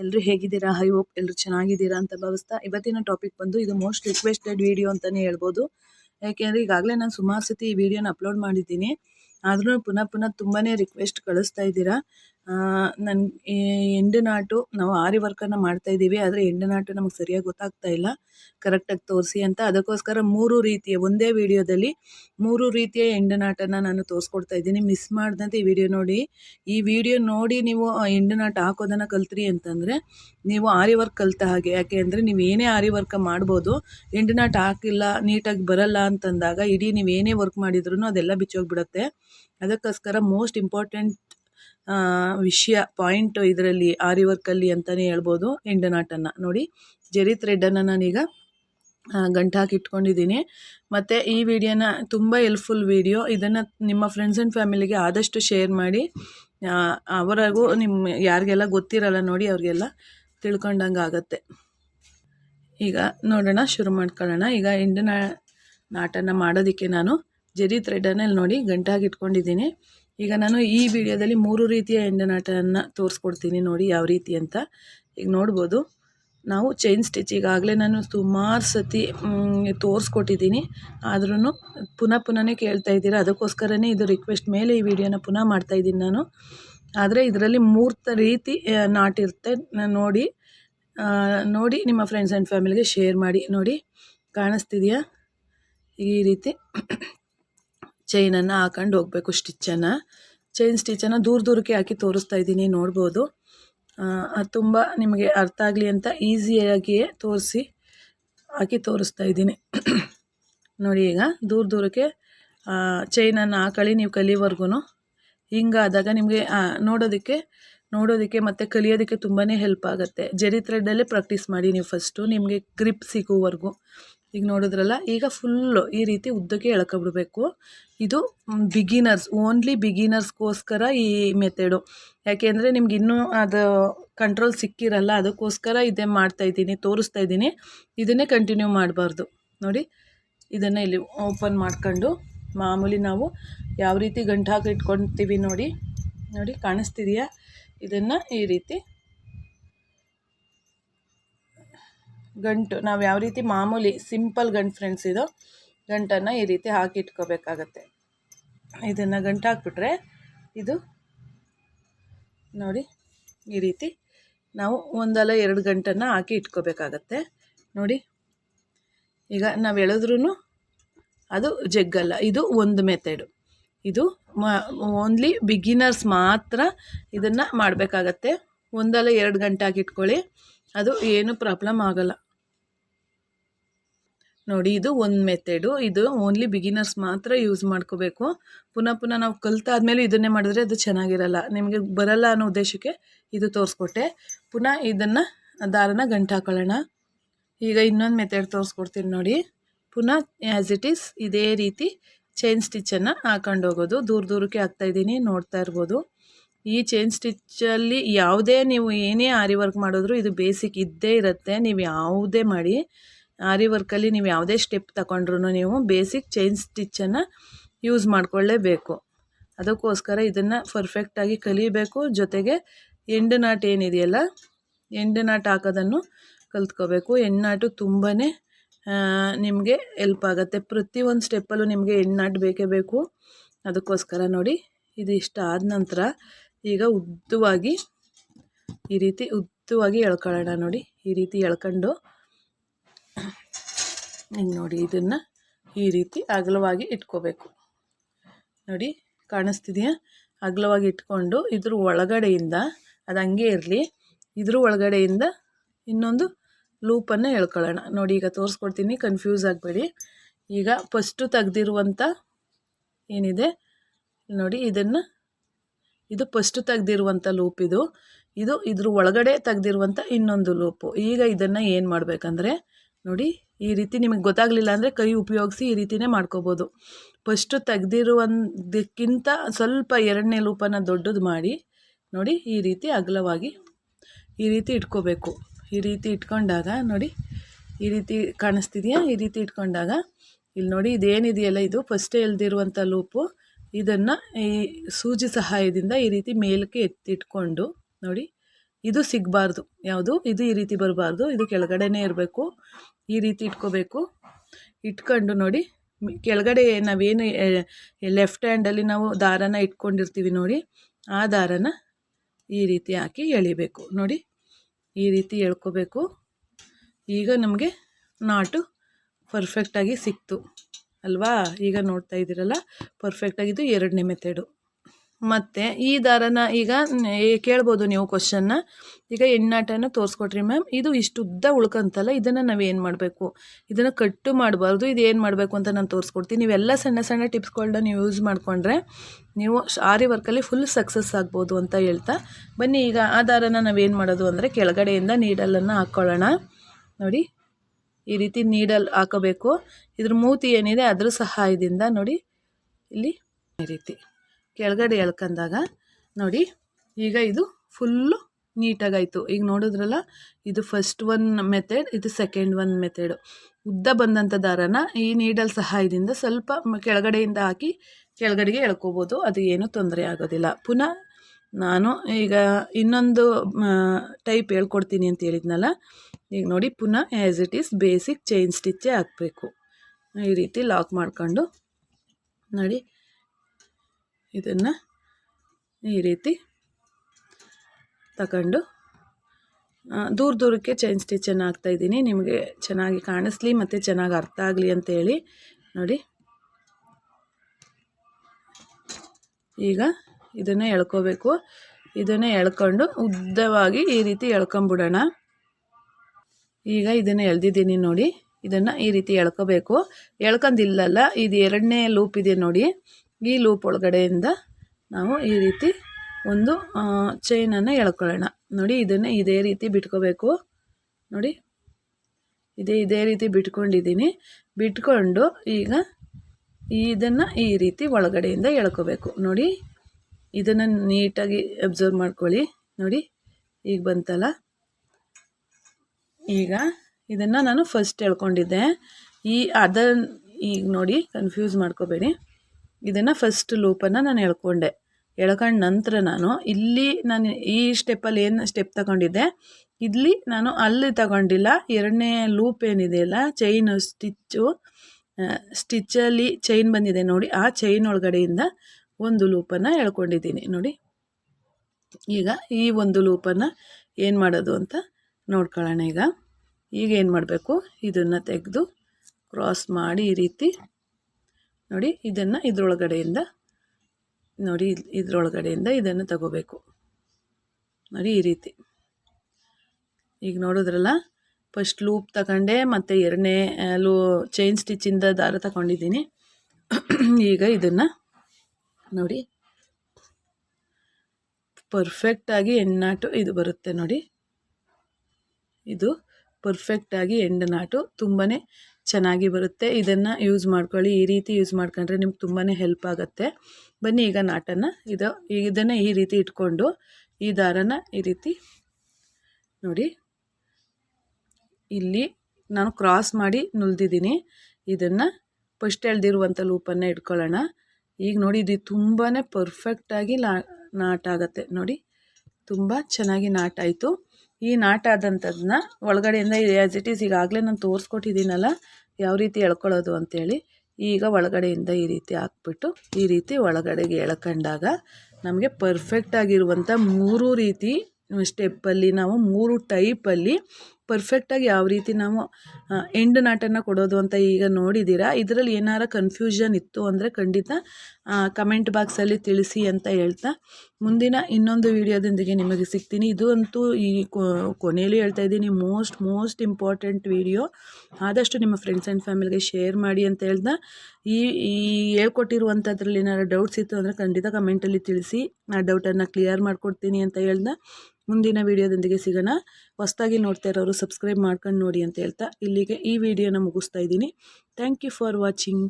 ಎಲ್ಲರೂ ಹೇಗಿದ್ದೀರಾ? I hope ಎಲ್ಲರೂ ಚೆನ್ನಾಗಿದ್ದೀರಾ ಅಂತ ಭಾವಿಸ್ತಾ ಇವತ್ತಿನ ಟಾಪಿಕ್ ಬಂದು ಇದು ಮೋಸ್ಟ್ ರಿಕ್ವೆಸ್ಟೆಡ್ ವಿಡಿಯೋ ಅಂತಲೇ ಹೇಳ್ಬೋದು. ಯಾಕೆಂದರೆ ಈಗಾಗಲೇ ನಾನು ಸುಮಾರು ಸತಿ ಈ ವಿಡಿಯೋನ ಅಪ್ಲೋಡ್ ಮಾಡಿದ್ದೀನಿ. ಆದರೂ ಪುನಃ ಪುನಃ ತುಂಬಾ ರಿಕ್ವೆಸ್ಟ್ ಕಳಿಸ್ತಾ ಇದ್ದೀರಾ. ನನ್ನ ಎಂಡು ನಾಟು ನಾವು ಆರಿ ವರ್ಕನ್ನು ಮಾಡ್ತಾ ಇದ್ದೀವಿ, ಆದರೆ ಎಂಡು ನಾಟು ನಮಗೆ ಸರಿಯಾಗಿ ಗೊತ್ತಾಗ್ತಾ ಇಲ್ಲ. ಕರೆಕ್ಟಾಗಿ ತೋರಿಸಿ ಅಂತ. ಅದಕ್ಕೋಸ್ಕರ ಮೂರು ರೀತಿಯ, ಒಂದೇ ವಿಡಿಯೋದಲ್ಲಿ ಮೂರು ರೀತಿಯ ಎಂಡು ನಾಟನ್ನು ನಾನು ತೋರಿಸ್ಕೊಡ್ತಾ ಇದ್ದೀನಿ. ಮಿಸ್ ಮಾಡ್ದಂತೆ ಈ ವಿಡಿಯೋ ನೋಡಿ. ಈ ವಿಡಿಯೋ ನೋಡಿ ನೀವು ಎಂಡು ನಾಟು ಹಾಕೋದನ್ನು ಕಲ್ತ್ರಿ ಅಂತಂದರೆ ನೀವು ಆರಿ ವರ್ಕ್ ಕಲಿತ ಹಾಗೆ. ಯಾಕೆ ಅಂದರೆ ನೀವು ಏನೇ ಆರಿ ವರ್ಕ್ ಮಾಡ್ಬೋದು, ಎಂಡು ನಾಟ್ ಹಾಕಿಲ್ಲ, ನೀಟಾಗಿ ಬರಲ್ಲ ಅಂತಂದಾಗ ಇಡೀ ನೀವು ಏನೇ ವರ್ಕ್ ಮಾಡಿದ್ರು ಅದೆಲ್ಲ ಬಿಚ್ಚೋಗ್ಬಿಡುತ್ತೆ. ಅದಕ್ಕೋಸ್ಕರ ಮೋಸ್ಟ್ ಇಂಪಾರ್ಟೆಂಟ್ ವಿಷಯ ಪಾಯಿಂಟ್ ಇದರಲ್ಲಿ ಆರಿ ವರ್ಕಲ್ಲಿ ಅಂತಲೇ ಹೇಳ್ಬೋದು ಎಂಡು ನೋಡಿ ಜೆರಿ ಥ್ರೆಡನ್ನು ನಾನೀಗ ಗಂಟು ಹಾಕಿ ಇಟ್ಕೊಂಡಿದ್ದೀನಿ. ಮತ್ತು ಈ ವಿಡಿಯೋನ ತುಂಬ ಹೆಲ್ಪ್ಫುಲ್ ವಿಡಿಯೋ ಇದನ್ನು ನಿಮ್ಮ ಫ್ರೆಂಡ್ಸ್ ಆ್ಯಂಡ್ ಫ್ಯಾಮಿಲಿಗೆ ಆದಷ್ಟು ಶೇರ್ ಮಾಡಿ. ಅವರಿಗೂ ನಿಮ್ಮ ಯಾರಿಗೆಲ್ಲ ಗೊತ್ತಿರಲ್ಲ ನೋಡಿ, ಅವ್ರಿಗೆಲ್ಲ ತಿಳ್ಕೊಂಡಂಗೆ ಆಗುತ್ತೆ. ಈಗ ನೋಡೋಣ, ಶುರು ಮಾಡ್ಕೊಳ್ಳೋಣ. ಈಗ ಇಂಡನ ನಾಟನ್ನು ಮಾಡೋದಕ್ಕೆ ನಾನು ಜರಿ ಥ್ರೆಡನ್ನಲ್ಲಿ ನೋಡಿ ಗಂಟಾಗಿ ಇಟ್ಕೊಂಡಿದ್ದೀನಿ. ಈಗ ನಾನು ಈ ವಿಡಿಯೋದಲ್ಲಿ ಮೂರು ರೀತಿಯ ಎಂಡನಾಟವನ್ನು ತೋರಿಸ್ಕೊಡ್ತೀನಿ ನೋಡಿ ಯಾವ ರೀತಿ ಅಂತ. ಈಗ ನೋಡ್ಬೋದು, ನಾವು ಚೈನ್ ಸ್ಟಿಚ್ ಈಗಾಗಲೇ ನಾನು ಸುಮಾರು ಸತಿ ತೋರಿಸ್ಕೊಟ್ಟಿದ್ದೀನಿ. ಆದ್ರೂ ಪುನಃ ಪುನಃ ಕೇಳ್ತಾ ಇದ್ದೀರಾ, ಅದಕ್ಕೋಸ್ಕರನೇ ಇದು ರಿಕ್ವೆಸ್ಟ್ ಮೇಲೆ ಈ ವಿಡಿಯೋನ ಪುನಃ ಮಾಡ್ತಾಯಿದ್ದೀನಿ ನಾನು. ಆದರೆ ಇದರಲ್ಲಿ ಮೂರ್ತ ರೀತಿ ನಾಟಿರುತ್ತೆ ನೋಡಿ ನೋಡಿ ನಿಮ್ಮ ಫ್ರೆಂಡ್ಸ್ ಆ್ಯಂಡ್ ಫ್ಯಾಮಿಲಿಗೆ ಶೇರ್ ಮಾಡಿ ನೋಡಿ, ಕಾಣಿಸ್ತಿದೆಯಾ? ಈ ರೀತಿ. ಚೈನನ್ನು ಹಾಕೊಂಡು ಹೋಗಬೇಕು ಸ್ಟಿಚ್ಚನ್ನು ಚೈನ್ ಸ್ಟಿಚ್ಚನ್ನು ದೂರ ದೂರಕ್ಕೆ ಹಾಕಿ ತೋರಿಸ್ತಾ ಇದ್ದೀನಿ, ನೋಡ್ಬೋದು. ತುಂಬ ನಿಮಗೆ ಅರ್ಥ ಆಗಲಿ ಅಂತ ಈಸಿಯಾಗಿಯೇ ತೋರಿಸಿ ಹಾಕಿ ತೋರಿಸ್ತಾ ಇದ್ದೀನಿ. ನೋಡಿ ಈಗ, ದೂರ ದೂರಕ್ಕೆ ಚೈನನ್ನು ಹಾಕೊಳ್ಳಿ ನೀವು ಕಲಿವರೆಗೂ ಹಿಂಗಾದಾಗ ನಿಮಗೆ ನೋಡೋದಕ್ಕೆ ನೋಡೋದಕ್ಕೆ ಮತ್ತು ಕಲಿಯೋದಕ್ಕೆ ತುಂಬಾ ಹೆಲ್ಪ್ ಆಗುತ್ತೆ. ಜರಿ ಥ್ರೆಡ್ಡಲ್ಲೇ ಪ್ರಾಕ್ಟೀಸ್ ಮಾಡಿ ನೀವು ಫಸ್ಟು ನಿಮಗೆ ಗ್ರಿಪ್ ಸಿಗೋವರೆಗೂ. ಈಗ ನೋಡಿದ್ರಲ್ಲ, ಈಗ ಫುಲ್ಲು ಈ ರೀತಿ ಉದ್ದಕ್ಕೆ ಎಳ್ಕೊಬಿಡ್ಬೇಕು. ಇದು ಬಿಗಿನರ್ಸ್ ಓನ್ಲಿ ಬಿಗಿನರ್ಸ್ಗೋಸ್ಕರ ಈ ಮೆಥಡು ಯಾಕೆಂದರೆ ನಿಮ್ಗೆ ಇನ್ನೂ ಅದು ಕಂಟ್ರೋಲ್ ಸಿಕ್ಕಿರಲ್ಲ, ಅದಕ್ಕೋಸ್ಕರ ಇದೇ ಮಾಡ್ತಾಯಿದ್ದೀನಿ ತೋರಿಸ್ತಾ ಇದ್ದೀನಿ. ಇದನ್ನೇ ಕಂಟಿನ್ಯೂ ಮಾಡಬಾರ್ದು. ನೋಡಿ, ಇದನ್ನು ಇಲ್ಲಿ ಓಪನ್ ಮಾಡ್ಕೊಂಡು ಮಾಮೂಲಿ ನಾವು ಯಾವ ರೀತಿ ಗಂಟು ಹಾಕಿ ಇಟ್ಕೊತೀವಿ ನೋಡಿ. ನೋಡಿ, ಕಾಣಿಸ್ತಿದೆಯಾ? ಇದನ್ನು ಈ ರೀತಿ ಗಂಟು, ನಾವು ಯಾವ ರೀತಿ ಮಾಮೂಲಿ ಸಿಂಪಲ್ ಗಂಟು ಫ್ರೆಂಡ್ಸ್ ಇದು, ಗಂಟನ್ನು ಈ ರೀತಿ ಹಾಕಿ ಇಟ್ಕೋಬೇಕಾಗತ್ತೆ. ಇದನ್ನು ಗಂಟು ಹಾಕ್ಬಿಟ್ರೆ ಇದು ನೋಡಿ, ಈ ರೀತಿ ನಾವು ಒಂದಲ್ಲ ಎರಡು ಗಂಟನ್ನು ಹಾಕಿ ಇಟ್ಕೋಬೇಕಾಗತ್ತೆ. ನೋಡಿ, ಈಗ ನಾವು ಎಳೆದ್ರೂ ಅದು ಜಗ್ಗಲ್ಲ, ಇದು ಒಂದು ಮೆಥಡು ಇದು ಓನ್ಲಿ ಬಿಗಿನರ್ಸ್ ಮಾತ್ರ ಇದನ್ನು ಮಾಡಬೇಕಾಗತ್ತೆ. ಒಂದಲ್ಲ ಎರಡು ಗಂಟೆ ಹಾಕಿ ಇಟ್ಕೊಳ್ಳಿ. ಅದು ಏನು ಪ್ರಾಬ್ಲಮ್ ಆಗಲ್ಲ. ನೋಡಿ, ಇದು ಒಂದು ಮೆಥೆಡು ಇದು ಓನ್ಲಿ ಬಿಗಿನರ್ಸ್ ಮಾತ್ರ ಯೂಸ್ ಮಾಡ್ಕೋಬೇಕು. ಪುನಃ ಪುನಃ ನಾವು ಕಲ್ತಾದ್ಮೇಲೆ ಇದನ್ನೇ ಮಾಡಿದ್ರೆ ಅದು ಚೆನ್ನಾಗಿರಲ್ಲ. ನಿಮಗೆ ಬರಲ್ಲ ಅನ್ನೋ ಉದ್ದೇಶಕ್ಕೆ ಇದು ತೋರಿಸ್ಕೊಟ್ಟೆ. ಪುನಃ ಇದನ್ನು ದಾರನ ಗಂಟು ಹಾಕೊಳ್ಳೋಣ. ಈಗ ಇನ್ನೊಂದು ಮೆಥಡ್ ತೋರಿಸ್ಕೊಡ್ತೀನಿ ನೋಡಿ. ಪುನಃ ಆ್ಯಸ್ ಇಟ್ ಈಸ್ ಇದೇ ರೀತಿ ಚೈನ್ ಸ್ಟಿಚ್ಚನ್ನು ಹಾಕೊಂಡು ಹೋಗೋದು. ದೂರ ದೂರಕ್ಕೆ ಹಾಕ್ತಾಯಿದ್ದೀನಿ ನೋಡ್ತಾ ಇರ್ಬೋದು. ಈ ಚೈನ್ ಸ್ಟಿಚ್ಚಲ್ಲಿ ಯಾವುದೇ ನೀವು ಏನೇ ಆರಿ ವರ್ಕ್ ಮಾಡಿದ್ರು ಇದು ಬೇಸಿಕ್ ಇದ್ದೇ ಇರುತ್ತೆ. ನೀವು ಯಾವುದೇ ಮಾಡಿ ಆರಿ ವರ್ಕಲ್ಲಿ ನೀವು ಯಾವುದೇ ಸ್ಟೆಪ್ ತಗೊಂಡ್ರು ನೀವು ಬೇಸಿಕ್ ಚೈನ್ ಸ್ಟಿಚ್ಚನ್ನು ಯೂಸ್ ಮಾಡಿಕೊಳ್ಳೇಬೇಕು. ಅದಕ್ಕೋಸ್ಕರ ಇದನ್ನು ಪರ್ಫೆಕ್ಟಾಗಿ ಕಲಿಬೇಕು. ಜೊತೆಗೆ ಎಂಡು ನಾಟ್ ಏನಿದೆಯಲ್ಲ ಎಂಡು ನಾಟ್ ಹಾಕೋದನ್ನು ಕಲ್ತ್ಕೋಬೇಕು. ನಾಟು ತುಂಬಾ ನಿಮಗೆ ಎಲ್ಪ್ ಆಗುತ್ತೆ. ಪ್ರತಿಯೊಂದು ಸ್ಟೆಪ್ಪಲ್ಲೂ ನಿಮಗೆ ನಾಟ್ ಬೇಕೇ ಬೇಕು. ಅದಕ್ಕೋಸ್ಕರ ನೋಡಿ, ಇದು ಇಷ್ಟ ಆದ ನಂತರ ಈಗ ಉದ್ದವಾಗಿ ಈ ರೀತಿ ಉದ್ದವಾಗಿ ಎಳ್ಕೊಳ್ಳೋಣ ನೋಡಿ. ಈ ರೀತಿ ಎಳ್ಕೊಂಡು ಹಿಂಗೆ ನೋಡಿ ಇದನ್ನು ಈ ರೀತಿ ಅಗಲವಾಗಿ ಇಟ್ಕೋಬೇಕು. ನೋಡಿ, ಕಾಣಿಸ್ತಿದೆಯಾ? ಅಗಲವಾಗಿ ಇಟ್ಕೊಂಡು ಇದ್ರ ಒಳಗಡೆಯಿಂದ, ಅದು ಹಂಗೆ ಇರಲಿ. ಇದ್ರ ಒಳಗಡೆಯಿಂದ ಇನ್ನೊಂದು ಲೂಪನ್ನು ಎಳ್ಕೊಳ್ಳೋಣ. ನೋಡಿ, ಈಗ ತೋರಿಸ್ಕೊಡ್ತೀನಿ ಕನ್ಫ್ಯೂಸ್ ಆಗಬೇಡಿ. ಈಗ ಫಸ್ಟು ತೆಗ್ದಿರುವಂಥ ಏನಿದೆ? ನೋಡಿ, ಇದನ್ನು ಇದು ಫಸ್ಟು ತೆಗ್ದಿರುವಂಥ ಲೂಪ್ ಇದು. ಇದು ಇದ್ರ ಒಳಗಡೆ ತೆಗ್ದಿರುವಂಥ ಇನ್ನೊಂದು ಲೂಪು ಈಗ ಇದನ್ನು ಏನು ಮಾಡಬೇಕಂದ್ರೆ, ನೋಡಿ, ಈ ರೀತಿ ನಿಮಗೆ ಗೊತ್ತಾಗಲಿಲ್ಲ ಅಂದರೆ ಕೈ ಉಪಯೋಗಿಸಿ ಈ ರೀತಿಯೇ ಮಾಡ್ಕೋಬೋದು. ಫಸ್ಟು ತೆಗ್ದಿರುವಂದಕ್ಕಿಂತ ಸ್ವಲ್ಪ ಎರಡನೇ ಲೂಪನ್ನು ದೊಡ್ಡದು ಮಾಡಿ, ನೋಡಿ, ಈ ರೀತಿ ಅಗಲವಾಗಿ ಈ ರೀತಿ ಇಟ್ಕೋಬೇಕು. ಈ ರೀತಿ ಇಟ್ಕೊಂಡಾಗ, ನೋಡಿ, ಈ ರೀತಿ ಕಾಣಿಸ್ತಿದೆಯಾ? ಈ ರೀತಿ ಇಟ್ಕೊಂಡಾಗ ಇಲ್ಲಿ ನೋಡಿ, ಇದೇನಿದೆಯಲ್ಲ ಇದು? ಫಸ್ಟೇ ಎಲ್ದಿರುವಂಥ ಲೂಪು ಇದನ್ನು ಈ ಸೂಜಿ ಸಹಾಯದಿಂದ ಈ ರೀತಿ ಮೇಲಕ್ಕೆ ಎತ್ತಿಟ್ಕೊಂಡು ನೋಡಿ, ಇದು ಸಿಗಬಾರ್ದು. ಯಾವುದು? ಇದು ಈ ರೀತಿ ಬರಬಾರ್ದು. ಇದು ಕೆಳಗಡೆನೇ ಇರಬೇಕು. ಈ ರೀತಿ ಇಟ್ಕೋಬೇಕು. ಇಟ್ಕೊಂಡು ನೋಡಿ ಕೆಳಗಡೆ ನಾವೇನು ಲೆಫ್ಟ್ ಹ್ಯಾಂಡಲ್ಲಿ ನಾವು ದಾರನ ಇಟ್ಕೊಂಡಿರ್ತೀವಿ ನೋಡಿ, ಆ ದಾರನ ಈ ರೀತಿ ಹಾಕಿ ಎಳಿಬೇಕು. ನೋಡಿ, ಈ ರೀತಿ ಎಳ್ಕೋಬೇಕು. ಈಗ ನಮಗೆ ನಾಟು ಪರ್ಫೆಕ್ಟಾಗಿ ಸಿಕ್ತು. ಅಲ್ವಾ? ಈಗ ನೋಡ್ತಾ ಇದ್ದೀರಲ್ಲ? ಪರ್ಫೆಕ್ಟಾಗಿದ್ದು ಎರಡನೇ ಮೆಥಡು ಮತ್ತು ಈ ದಾರನ ಈಗ ಕೇಳ್ಬೋದು ನೀವು ಕ್ವಶನ್ನ ಈಗ ಎಣ್ಣಾಟನ ತೋರಿಸ್ಕೊಟ್ರಿ ಮ್ಯಾಮ್ ಇದು ಇಷ್ಟು ಉದ್ದ ಉಳ್ಕಂತಲ್ಲ ಇದನ್ನು ನಾವು ಏನು ಮಾಡಬೇಕು? ಇದನ್ನು ಕಟ್ಟು ಮಾಡಬಾರ್ದು, ಇದು ಏನು ಮಾಡಬೇಕು ಅಂತ ನಾನು ತೋರಿಸ್ಕೊಡ್ತೀನಿ. ನೀವೆಲ್ಲ ಸಣ್ಣ ಸಣ್ಣ ಟಿಪ್ಸ್ಗಳನ್ನ ನೀವು ಯೂಸ್ ಮಾಡಿಕೊಂಡ್ರೆ ನೀವು ಆರಿ ವರ್ಕಲ್ಲಿ ಫುಲ್ ಸಕ್ಸಸ್ ಆಗ್ಬೋದು ಅಂತ ಹೇಳ್ತಾ. ಬನ್ನಿ ಈಗ ಆ ದಾರನ ನಾವೇನು ಮಾಡೋದು ಅಂದರೆ, ಕೆಳಗಡೆಯಿಂದ ನೀಡಲನ್ನು ಹಾಕ್ಕೊಳ್ಳೋಣ ನೋಡಿ. ಈ ರೀತಿ ನೀಡಲ್ ಹಾಕಬೇಕು. ಇದ್ರ ಮೂತಿ ಏನಿದೆ ಅದ್ರ ಸಹಾಯದಿಂದ ನೋಡಿ ಇಲ್ಲಿ ಈ ರೀತಿ. ಕೆಳಗಡೆ ಎಳ್ಕಂದಾಗ ನೋಡಿ ಈಗ ಇದು ಫುಲ್ಲು ನೀಟಾಗಾಯಿತು. ಈಗ ನೋಡಿದ್ರಲ್ಲ, ಇದು ಫಸ್ಟ್ ಒನ್ ಮೆಥಡ್ ಇದು ಸೆಕೆಂಡ್ ಒನ್ ಮೆಥಡು ಉದ್ದ ಬಂದಂಥ ದಾರನ ಈ ನೀಡಲ್ ಸಹಾಯದಿಂದ ಸ್ವಲ್ಪ ಕೆಳಗಡೆಯಿಂದ ಹಾಕಿ ಕೆಳಗಡೆಗೆ ಎಳ್ಕೋಬೋದು. ಅದು ಏನೂ ತೊಂದರೆ ಆಗೋದಿಲ್ಲ. ಪುನಃ ನಾನು ಈಗ ಇನ್ನೊಂದು ಟೈಪ್ ಹೇಳ್ಕೊಡ್ತೀನಿ ಅಂತ ಹೇಳಿದ್ನಲ್ಲ? ಈಗ ನೋಡಿ, ಪುನಃ as it is basic chain ಸ್ಟಿಚ್ಚೇ ಹಾಕಬೇಕು. ಈ ರೀತಿ ಲಾಕ್ ಮಾಡ್ಕೊಂಡು, ನೋಡಿ, ಇದನ್ನು ಈ ರೀತಿ ತಗೊಂಡು ದೂರ ದೂರಕ್ಕೆ ಚೈನ್ ಸ್ಟಿಚನ್ನು ಹಾಕ್ತಾಯಿದ್ದೀನಿ ನಿಮಗೆ ಚೆನ್ನಾಗಿ ಕಾಣಿಸ್ಲಿ ಮತ್ತು ಚೆನ್ನಾಗಿ ಅರ್ಥ ಆಗಲಿ ಅಂತೇಳಿ ನೋಡಿ. ಈಗ ಇದನ್ನು ಎಳ್ಕೋಬೇಕು. ಇದನ್ನು ಎಳ್ಕೊಂಡು ಉದ್ದವಾಗಿ ಈ ರೀತಿ ಎಳ್ಕೊಂಬಿಡೋಣ. ಈಗ ಇದನ್ನು ಎಳ್ದಿದ್ದೀನಿ ನೋಡಿ. ಇದನ್ನು ಈ ರೀತಿ ಎಳ್ಕೋಬೇಕು. ಎಳ್ಕೊಂಡಿಲ್ಲಲ್ಲ ಇದು ಎರಡನೇ ಲೂಪ್ ಇದೆ ನೋಡಿ. ಈ ಲೂಪ್ ಒಳಗಡೆಯಿಂದ ನಾವು ಈ ರೀತಿ ಒಂದು ಚೈನನ್ನು ಎಳ್ಕೊಳ್ಳೋಣ. ನೋಡಿ, ಇದನ್ನು ಇದೇ ರೀತಿ ಬಿಟ್ಕೋಬೇಕು. ನೋಡಿ, ಇದೇ ಇದೇ ರೀತಿ ಬಿಟ್ಕೊಂಡಿದ್ದೀನಿ. ಬಿಟ್ಕೊಂಡು ಈಗ ಇದನ್ನು ಈ ರೀತಿ ಒಳಗಡೆಯಿಂದ ಎಳ್ಕೋಬೇಕು. ನೋಡಿ ಇದನ್ನು ನೀಟಾಗಿ ಅಬ್ಸರ್ವ್ ಮಾಡ್ಕೊಳ್ಳಿ. ನೋಡಿ, ಈಗ ಬಂತಲ್ಲ? ಈಗ ಇದನ್ನು ನಾನು ಫಸ್ಟ್ ಎಳ್ಕೊಂಡಿದ್ದೆ. ಈ ಅದರ್ ಈಗ ನೋಡಿ ಕನ್ಫ್ಯೂಸ್ ಮಾಡ್ಕೋಬೇಡಿ. ಇದನ್ನು ಫಸ್ಟ್ ಲೂಪನ್ನು ನಾನು ಎಳ್ಕೊಂಡೆ. ಎಳ್ಕೊಂಡ ನಂತರ ನಾನು ಇಲ್ಲಿ ನಾನು ಈ ಸ್ಟೆಪ್ಪಲ್ಲಿ ಏನು ಸ್ಟೆಪ್ ತಗೊಂಡಿದ್ದೆ? ಇಲ್ಲಿ ನಾನು ಅಲ್ಲಿ ತಗೊಂಡಿಲ್ಲ. ಎರಡನೇ ಲೂಪ್ ಏನಿದೆಯಲ್ಲ ಚೈನು ಸ್ಟಿಚ್ಚು ಸ್ಟಿಚ್ಚಲ್ಲಿ ಚೈನ್ ಬಂದಿದೆ ನೋಡಿ, ಆ ಚೈನ್ ಒಳಗಡೆಯಿಂದ ಒಂದು ಲೂಪನ್ನು ಎಳ್ಕೊಂಡಿದ್ದೀನಿ, ನೋಡಿ. ಈಗ ಈ ಒಂದು ಲೂಪನ್ನು ಏನು ಮಾಡೋದು ಅಂತ ನೋಡ್ಕೊಳ್ಳೋಣ ಈಗ. ಈಗ ಏನು ಮಾಡಬೇಕು? ಇದನ್ನು ತೆಗೆದು ಕ್ರಾಸ್ ಮಾಡಿ ಈ ರೀತಿ, ನೋಡಿ, ಇದನ್ನು ಇದರೊಳಗಡೆಯಿಂದ, ನೋಡಿ ಇದರೊಳಗಡೆಯಿಂದ ಇದನ್ನು ತಗೋಬೇಕು. ನೋಡಿ, ಈ ರೀತಿ. ಈಗ ನೋಡಿದ್ರಲ್ಲ ಫಸ್ಟ್ ಲೂಪ್ ತಗೊಂಡೆ, ಮತ್ತು ಎರಡನೇ ಲೂ ಚೈನ್ ಸ್ಟಿಚ್ಚಿಂದ ದಾರ ತಗೊಂಡಿದ್ದೀನಿ. ಈಗ ಇದನ್ನು ನೋಡಿ. ಪರ್ಫೆಕ್ಟಾಗಿ ಎಣ್ಣಾಟು ಇದು ಬರುತ್ತೆ ನೋಡಿ. ಇದು ಪರ್ಫೆಕ್ಟಾಗಿ ಎಂಡ್ ನಾಟು ತುಂಬಾ ಚೆನ್ನಾಗಿ ಬರುತ್ತೆ. ಇದನ್ನು ಯೂಸ್ ಮಾಡ್ಕೊಳ್ಳಿ. ಈ ರೀತಿ ಯೂಸ್ ಮಾಡ್ಕೊಂಡ್ರೆ ನಿಮ್ಗೆ ತುಂಬಾ ಹೆಲ್ಪ್ ಆಗುತ್ತೆ. ಬನ್ನಿ ಈಗ ನಾಟನ್ನು ಇದು ಇದನ್ನು ಈ ರೀತಿ ಇಟ್ಕೊಂಡು ಈ ದಾರನ ಈ ರೀತಿ ನೋಡಿ. ಇಲ್ಲಿ ನಾನು ಕ್ರಾಸ್ ಮಾಡಿ ನುಲ್ದಿದ್ದೀನಿ. ಇದನ್ನು ಫಸ್ಟ್ ಎಳ್ದಿರುವಂಥ ಲೂಪನ್ನು ಇಟ್ಕೊಳ್ಳೋಣ. ಈಗ ನೋಡಿ ಇದು ತುಂಬಾ ಪರ್ಫೆಕ್ಟಾಗಿ ಲಾ ನಾಟಾಗತ್ತೆ ನೋಡಿ, ತುಂಬ ಚೆನ್ನಾಗಿ ನಾಟಾಯಿತು ಈ ನಾಟಾದಂಥದ್ದನ್ನ ಒಳಗಡೆಯಿಂದ ಆ್ಯಸ್ ಇಟ್ ಈಸ್ ಈಗಾಗಲೇ ನಾನು ತೋರಿಸ್ಕೊಟ್ಟಿದ್ದೀನಲ್ಲ, ಯಾವ ರೀತಿ ಎಳ್ಕೊಳ್ಳೋದು ಅಂತೇಳಿ, ಈಗ ಒಳಗಡೆಯಿಂದ ಈ ರೀತಿ ಹಾಕ್ಬಿಟ್ಟು, ಈ ರೀತಿ ಒಳಗಡೆಗೆ ಎಳ್ಕೊಂಡಾಗ ನಮಗೆ ಪರ್ಫೆಕ್ಟಾಗಿರುವಂಥ ಮೂರು ರೀತಿ ಸ್ಟೆಪ್ಪಲ್ಲಿ ನಾವು ಮೂರು ಟೈಪಲ್ಲಿ ಪರ್ಫೆಕ್ಟಾಗಿ ಯಾವ ರೀತಿ ನಾವು ಎಂಡ್ ನಾಟನ್ನು ಕೊಡೋದು ಅಂತ ಈಗ ನೋಡಿದ್ದೀರಾ ಇದರಲ್ಲಿ ಏನಾರ ಕನ್ಫ್ಯೂಷನ್ ಇತ್ತು ಅಂದರೆ ಖಂಡಿತ ಕಮೆಂಟ್ ಬಾಕ್ಸಲ್ಲಿ ತಿಳಿಸಿ ಅಂತ ಹೇಳ್ತಾ. ಮುಂದಿನ ಇನ್ನೊಂದು ವಿಡಿಯೋದೊಂದಿಗೆ ನಿಮಗೆ ಸಿಗ್ತೀನಿ. ಇದು ಅಂತೂ ಈ ಕೊನೆಯಲ್ಲಿ ಹೇಳ್ತಾ ಇದ್ದೀನಿ. ಮೋಸ್ಟ್ ಮೋಸ್ಟ್ ಇಂಪಾರ್ಟೆಂಟ್ ವಿಡಿಯೋ ಆದಷ್ಟು ನಿಮ್ಮ ಫ್ರೆಂಡ್ಸ್ ಆ್ಯಂಡ್ ಫ್ಯಾಮಿಲಿಗೆ ಶೇರ್ ಮಾಡಿ ಅಂತ ಹೇಳ್ದ ಈ ಈ ಹೇಳ್ಕೊಟ್ಟಿರುವಂಥದ್ರಲ್ಲಿ ಏನಾದ್ರು ಡೌಟ್ಸ್ ಇತ್ತು ಅಂದರೆ ಖಂಡಿತ ಕಮೆಂಟಲ್ಲಿ ತಿಳಿಸಿ. ಆ ಡೌಟನ್ನು ಕ್ಲಿಯರ್ ಮಾಡಿಕೊಡ್ತೀನಿ ಅಂತ ಹೇಳ್ದ ಮುಂದಿನ ವಿಡಿಯೋದೊಂದಿಗೆ ಸಿಗೋಣ. ಹೊಸ್ದಾಗಿ ನೋಡ್ತಾ ಇರೋರು ಸಬ್ಸ್ಕ್ರೈಬ್ ಮಾಡ್ಕೊಂಡು ನೋಡಿ ಅಂತ ಹೇಳ್ತಾ ಇಲ್ಲಿಗೆ ಈ ವಿಡಿಯೋನ ಮುಗಿಸ್ತಾ ಇದ್ದೀನಿ. Thank you for watching